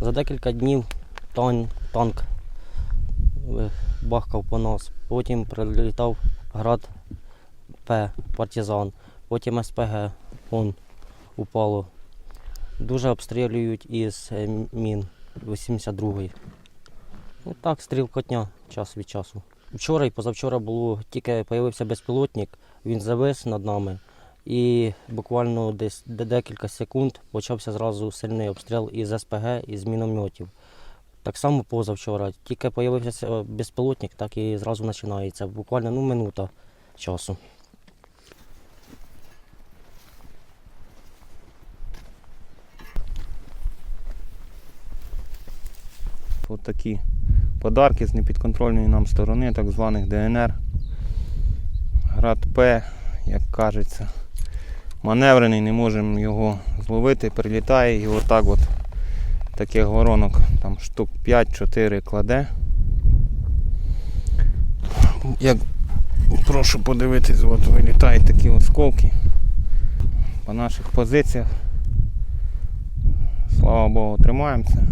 За декілька днів тан- танк е, бахкав по нас. Потім прилітав град П, партизан, потім СПГ, он упало. Дуже обстрілюють із е, мін 82-ї. І так, стрілкотня час від часу. Вчора і позавчора було тільки з'явився безпілотник, він завис над нами. І буквально десь декілька секунд почався зразу сильний обстріл із СПГ і з мінометів. Так само позавчора. Тільки з'явився безпілотник, так і зразу починається. Буквально ну, минута часу. От такі подарки з непідконтрольної нам сторони, так званих ДНР. Град П, як кажеться, маневрений, не можемо його зловити, прилітає і отак от таких воронок там штук 5-4 кладе. Як прошу подивитись, от вилітають такі осколки по наших позиціях. Слава Богу, тримаємося.